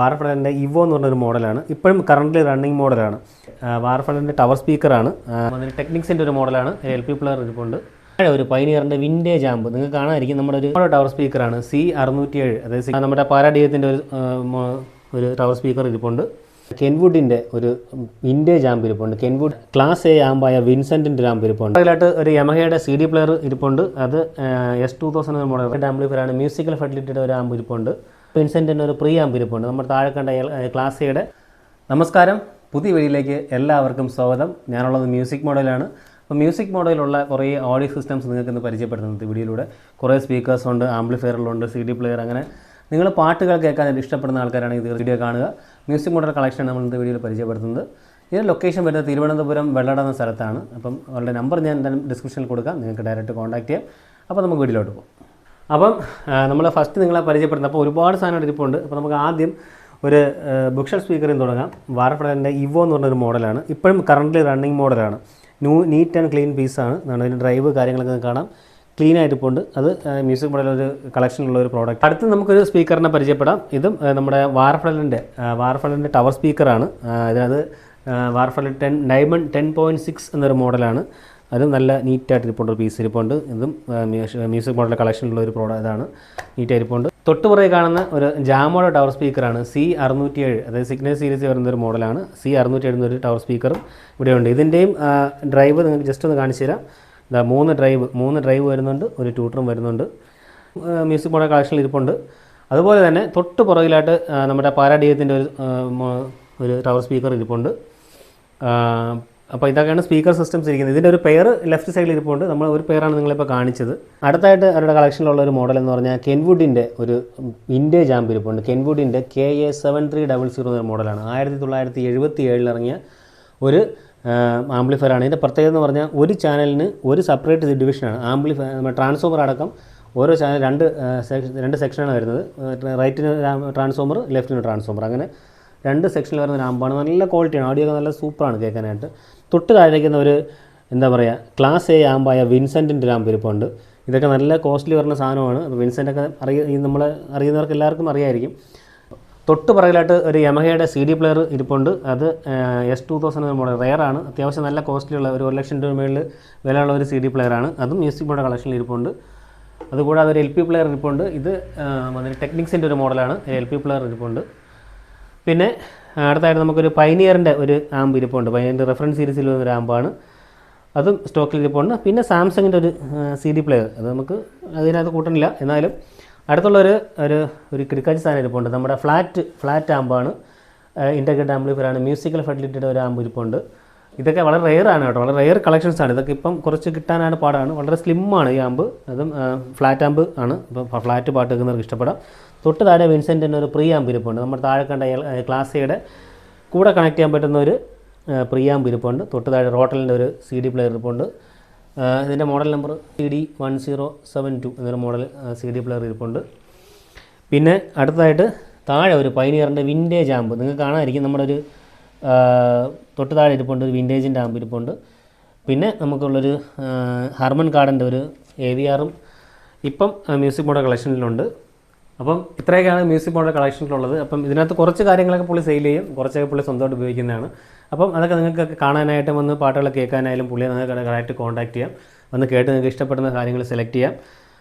വാർഫളിന്റെ Evo എന്ന് പറഞ്ഞൊരു മോഡലാണ്. ഇപ്പോഴും കറന്റ് റണ്ണിങ് മോഡലാണ്. വാർഫളിന്റെ ടവർ സ്പീക്കറാണ് അതിന് ടെക്നിക്സിന്റെ ഒരു മോഡലാണ്. എൽ പി പ്ലെയർ ഇരിപ്പുണ്ട്. താഴെ ഒരു പൈനിയറിന്റെ വിന്റേജ് ആമ്പ് നിങ്ങൾക്ക് കാണാതിരിക്കും. നമ്മുടെ ഒരു ടവർ സ്പീക്കറാണ് സി അറുന്നൂറ്റി ഏഴ് അതായത് നമ്മുടെ പാരാഡിയത്തിന്റെ ഒരു ഒരു ടവർ സ്പീക്കർ ഇരിപ്പുണ്ട്. കെൻവുഡിന്റെ ഒരു വിന്റേജ് ആമ്പ് ഇരിപ്പുണ്ട്. കെൻവുഡ് ക്ലാസ് എ ആമ്പായ വിൻസെന്റിന്റെ ഒരു ആമ്പ് ഇരിപ്പുണ്ട്. അതിലായിട്ട് ഒരു യമഹയുടെ സി ഡി പ്ലെയർ ഇരിപ്പുണ്ട്. അത് എസ് ടു തൗസൻഡ് മോഡൽ ആംബ്ലിഫയറാണ് മ്യൂസിക്കൽ ഫെഡിലിറ്റിയുടെ ഒരു ആമ്പ് ഇരിപ്പുണ്ട്. വിൻസെന്റിന്റെ ഒരു പ്രിയാമ്പിരിപ്പുണ്ട് നമ്മുടെ താഴെ കണ്ട ക്ലാസ് നമസ്കാരം. പുതിയ വഴിയിലേക്ക് എല്ലാവർക്കും സ്വാഗതം. ഞാനുള്ളത് മ്യൂസിക് മോഡലാണ്. അപ്പോൾ മ്യൂസിക് മോഡലുള്ള കുറേ ഓഡിയോ സിസ്റ്റംസ് നിങ്ങൾക്ക് ഇന്ന് പരിചയപ്പെടുത്തുന്നത് വീഡിയോയിലൂടെ. കുറേ സ്പീക്കേഴ്സ് ഉണ്ട് സി ഡി പ്ലെയർ അങ്ങനെ നിങ്ങൾ പാട്ടുകൾ കേൾക്കാൻ ഇഷ്ടപ്പെടുന്ന ആൾക്കാരാണെങ്കിൽ ഇത് വീഡിയോ കാണുക. മ്യൂസിക് മോഡൽ കളക്ഷൻ നമ്മൾ ഇന്നത്തെ വീഡിയോയിൽ പരിചയപ്പെടുത്തുന്നത്. ഇതിന്റെ ലൊക്കേഷൻ വരുന്നത് തിരുവനന്തപുരം വെള്ളട എന്ന സ്ഥലത്താണ്. അപ്പം അവരുടെ നമ്പർ ഞാൻ ഡിസ്ക്രിപ്ഷനിൽ കൊടുക്കാം. നിങ്ങൾക്ക് ഡയറക്റ്റ് കോൺടാക്ട് ചെയ്യാം. അപ്പോൾ നമുക്ക് വീഡിയോയിലോട്ട് പോകും. അപ്പം നമ്മൾ ഫസ്റ്റ് നിങ്ങളെ പരിചയപ്പെടുന്നത് അപ്പോൾ ഒരുപാട് സാധനങ്ങൾ ഇരിപ്പുണ്ട് അപ്പോൾ നമുക്ക് ആദ്യം ഒരു ബുക്ഷൽ സ്പീക്കറിൽ തുടങ്ങാം. വാർഫ്ലറിന്റെ ഇവോ എന്ന് പറഞ്ഞൊരു മോഡലാണ്. ഇപ്പോഴും കറന്റ് റണ്ണിങ് മോഡലാണ്. ന്യൂ നീറ്റ് ആൻഡ് ക്ലീൻ പീസാണ് അതിന്റെ ഡ്രൈവ് കാര്യങ്ങളൊക്കെ കാണാം. ക്ലീൻ ആയിട്ടിപ്പുണ്ട് അത് മ്യൂസിക് മോഡൽ ഒരു കളക്ഷനുള്ള ഒരു പ്രോഡക്റ്റ് അടുത്ത് നമുക്കൊരു സ്പീക്കറിനെ പരിചയപ്പെടാം. ഇതും നമ്മുടെ വാർഫ്ലറിന്റെ വാർഫ്ലറിന്റെ ടവർ സ്പീക്കറാണ് അതായത് Wharfedale ten Diamond ten point six എന്നൊരു മോഡലാണ് അതും നല്ല നീറ്റായിട്ട് ഇരിപ്പുണ്ട് ഒരു പീസ് ഇരിപ്പുണ്ട്. ഇതും മ്യൂസിക് മോഡൽ കളക്ഷനിലുള്ള ഒരു പ്രോഡക്റ്റ് ഇതാണ്. നീറ്റായി ഇരിപ്പുണ്ട്. തൊട്ടുപുറകെ കാണുന്ന ഒരു ജാമോയുടെ ടവർ സ്പീക്കറാണ് സി അറുന്നൂറ്റി ഏഴ് അതായത് സിഗ്നൽ സീരീസ് വരുന്ന ഒരു മോഡലാണ് സി അറുന്നൂറ്റി ഏഴ് എന്നൊരു ടവർ സ്പീക്കറും ഇവിടെയുണ്ട് ഇതിന്റെയും ഡ്രൈവ് നിങ്ങൾക്ക് ജസ്റ്റ് ഒന്ന് കാണിച്ചു തരാം. ഇതാ മൂന്ന് ഡ്രൈവ് മൂന്ന് ഡ്രൈവ് വരുന്നുണ്ട് ഒരു ട്യൂട്ടറും വരുന്നുണ്ട്. മ്യൂസിക് മോഡൽ കളക്ഷനിൽ ഇരിപ്പുണ്ട്. അതുപോലെ തന്നെ തൊട്ട് പുറകിലായിട്ട് നമ്മുടെ പാരാഡിയത്തിന്റെ ഒരു ഒരു ടവർ സ്പീക്കർ ഇരിപ്പുണ്ട്. അപ്പോൾ ഇതൊക്കെയാണ് സ്പീക്കർ സിസ്റ്റംസ് ഇരിക്കുന്നത്. ഇതിന്റെ ഒരു പെയർ ലെഫ്റ്റ് സൈഡിൽ ഇരിപ്പുണ്ട്. നമ്മൾ ഒരു പെയറാണ് നിങ്ങളിപ്പോൾ കാണിച്ചത്. അടുത്തായിട്ട് അവരുടെ കളക്ഷനിലുള്ള ഒരു മോഡൽ എന്ന് പറഞ്ഞാൽ കെൻവുഡിന്റെ ഒരു വിന്റേജ് ആമ്പ് ഇരിപ്പുണ്ട്. കെൻവുഡിന്റെ K A seven three double zero എന്ന മോഡലാണ് ആയിരത്തി തൊള്ളായിരത്തി എഴുപത്തി ഏഴിൽ ഇറങ്ങിയ ഒരു ആംപ്ലിഫയറാണ് ഇതിന്റെ പ്രത്യേകത എന്ന് പറഞ്ഞാൽ ഒരു ചാനലിന് ഒരു സെപ്പറേറ്റ് ഡിവിഷനാണ് ആംപ്ലിഫയർ ട്രാൻസ്ഫോമർ അടക്കം ഓരോ ചാനൽ രണ്ട് രണ്ട് സെക്ഷനാണ് വരുന്നത്. റൈറ്റിന് ട്രാൻസ്ഫോമർ ലെഫ്റ്റിന് ട്രാൻസ്ഫോമർ അങ്ങനെ രണ്ട് സെക്ഷനിൽ വരുന്ന ഒരു ആമ്പാണ് നല്ല ക്വാളിറ്റിയാണ് ഓഡിയോ ഒക്കെ നല്ല സൂപ്പറാണ് കേൾക്കാനായിട്ട്. തൊട്ട് താഴേക്കുന്ന ഒരു എന്താ പറയുക ക്ലാസ് എ ആമ്പായ വിൻസെന്റിന്റെ ഒരു ഇരിപ്പുണ്ട്. ഇതൊക്കെ നല്ല കോസ്റ്റ്ലി വരുന്ന സാധനമാണ്. അപ്പോൾ വിൻസെന്റൊക്കെ അറിയ നമ്മൾ അറിയുന്നവർക്ക് എല്ലാവർക്കും അറിയായിരിക്കും. തൊട്ട് പുറകിലായിട്ട് ഒരു യമഹയുടെ സി ഡി പ്ലെയർ ഇരിപ്പുണ്ട്. അത് എസ് ടു തൗസൻഡ് മോഡൽ റെയറാണ് അത്യാവശ്യം നല്ല കോസ്റ്റ്ലിയുള്ള ഒരു ഒരു ലക്ഷം രൂപ മേളിൽ വിലയുള്ള ഒരു സി ഡി പ്ലെയറാണ് അതും മ്യൂസിക് ബോർഡ് കളക്ഷനിൽ ഇരിപ്പുണ്ട്. അതുകൂടാതെ ഒരു എൽ പി പ്ലെയർ ഇരിപ്പുണ്ട്. ഇത് ടെക്നിക്സിന്റെ ഒരു മോഡലാണ് എൽ പി പ്ലെയർ ഇരിപ്പുണ്ട്. പിന്നെ അടുത്തായിട്ട് നമുക്കൊരു പൈനിയറിന്റെ ഒരു ആമ്പ് ഇരിപ്പുണ്ട്. പൈനിയറിന്റെ റെഫറൻസ് സീരീസിൽ വന്നൊരു ആമ്പാണ്. അതും സ്റ്റോക്കിൽ ഇരിപ്പുണ്ട്. പിന്നെ സാംസങ്ങിന്റെ ഒരു സി ഡി പ്ലെയർ അത് നമുക്ക് അതിനകത്ത് കൂട്ടണില്ല. എന്നാലും അടുത്തുള്ള ഒരു ഒരു ക്രിക്കറ്റ് സാധനം ഇരിപ്പുണ്ട്. നമ്മുടെ ഫ്ലാറ്റ് ഫ്ലാറ്റ് ആമ്പാണ്. ഇന്റഗ്രേറ്റ് ആംപ്ലിഫയറാണ് മ്യൂസിക്കൽ ഫെഡിലിറ്റിയുടെ ഒരു ആമ്പ് ഇരിപ്പുണ്ട്. ഇതൊക്കെ വളരെ റെയർ ആണ് കേട്ടോ. വളരെ റെയർ കളക്ഷൻസ് ആണ്. ഇതൊക്കെ ഇപ്പം കുറച്ച് കിട്ടാനാണ് പാടാണ്. വളരെ സ്ലിം ആണ് ഈ ആമ്പ്. അതും ഫ്ലാറ്റ് ആമ്പ് ആണ്. ഇപ്പം ഫ്ലാറ്റ് പാട്ട് കേൾക്കുന്നവർക്ക് ഇഷ്ടപ്പെടാം. തൊട്ട് താഴെ വിൻസെന്റിന്റെ ഒരു പ്രീ ആമ്പ് ഇരിപ്പുണ്ട്. നമ്മുടെ താഴെ കണ്ട ക്ലാസ്സിയുടെ കൂടെ കണക്ട് ചെയ്യാൻ പറ്റുന്ന ഒരു പ്രീ ആമ്പ് ഇരിപ്പുണ്ട്. തൊട്ട് താഴെ റോട്ടലിന്റെ ഒരു സി ഡി പ്ലെയർ ഇരിപ്പുണ്ട്. ഇതിന്റെ model number C D one zero seven two എന്നൊരു മോഡൽ സി ഡി പ്ലെയർ ഇരിപ്പുണ്ട്. പിന്നെ അടുത്തതായിട്ട് താഴെ ഒരു പൈനിയറിന്റെ വിന്റേജ് ആമ്പ്. നിങ്ങൾക്ക് കാണാതിരിക്കും നമ്മുടെ ഒരു തൊട്ട് താഴെ ഇരിപ്പുണ്ട് വിന്റേജിന്റെ ആമ്പ് ഇരിപ്പുണ്ട്. പിന്നെ നമുക്കുള്ളൊരു ഹർമൻ കാർഡിന്റെ ഒരു എ വി ആറും ഇപ്പം മ്യൂസിക് മോഡൽ കളക്ഷനിലുണ്ട്. അപ്പം ഇത്രയൊക്കെയാണ് മ്യൂസിക് മോഡൽ കളക്ഷനിലുള്ളത്. അപ്പം ഇതിനകത്ത് കുറച്ച് കാര്യങ്ങളൊക്കെ പുള്ളി സെയിൽ ചെയ്യും. കുറച്ചൊക്കെ പുള്ളി സ്വന്തമായിട്ട് ഉപയോഗിക്കുന്നതാണ്. അപ്പം അതൊക്കെ നിങ്ങൾക്ക് കാണാനായിട്ട് വന്ന് പാട്ടുകൾ കേൾക്കാനായാലും പുള്ളിയെ നിങ്ങൾക്ക് കറക്റ്റ് കോൺടാക്ട് ചെയ്യാം. വന്ന് കേട്ട് നിങ്ങൾക്ക് ഇഷ്ടപ്പെടുന്ന കാര്യങ്ങൾ സെലക്ട് ചെയ്യാം.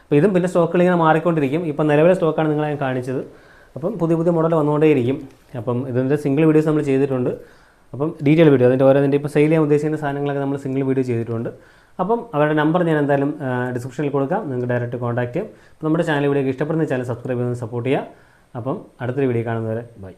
അപ്പോൾ ഇതും പിന്നെ സ്റ്റോക്കുകൾ ഇങ്ങനെ മാറിക്കൊണ്ടിരിക്കും. ഇപ്പം നിലവിലെ സ്റ്റോക്കാണ് നിങ്ങളെ കാണിച്ചത്. അപ്പം പുതിയ പുതിയ മോഡൽ വന്നുകൊണ്ടേയിരിക്കും. അപ്പം ഇതിന്റെ സിംഗിൾ വീഡിയോസ് നമ്മൾ ചെയ്തിട്ടുണ്ട്. അപ്പം ഡീറ്റെയിൽ വീഡിയോ അതിന്റെ ഓരോന്നിന്റെ ഇപ്പോൾ സെയിൽ ചെയ്യാൻ ഉദ്ദേശിക്കുന്ന സാധനങ്ങളൊക്കെ നമ്മൾ സിംഗിൾ വീഡിയോ ചെയ്തിട്ടുണ്ട്. അപ്പം അവരുടെ നമ്പർ ഞാൻ എന്തായാലും ഡിസ്ക്രിപ്ഷനിൽ കൊടുക്കാം. നിങ്ങൾക്ക് ഡയറക്റ്റ് കോൺടാക്ട് ചെയ്യാം. നമ്മുടെ ചാനൽ വീഡിയോ ഇഷ്ടപ്പെടുന്ന ചാനൽ സബ്സ്ക്രൈബ് ചെയ്ത് സപ്പോർട്ട് ചെയ്യുക. അപ്പം അടുത്തൊരു വീഡിയോ കാണുന്നവരെ ബൈ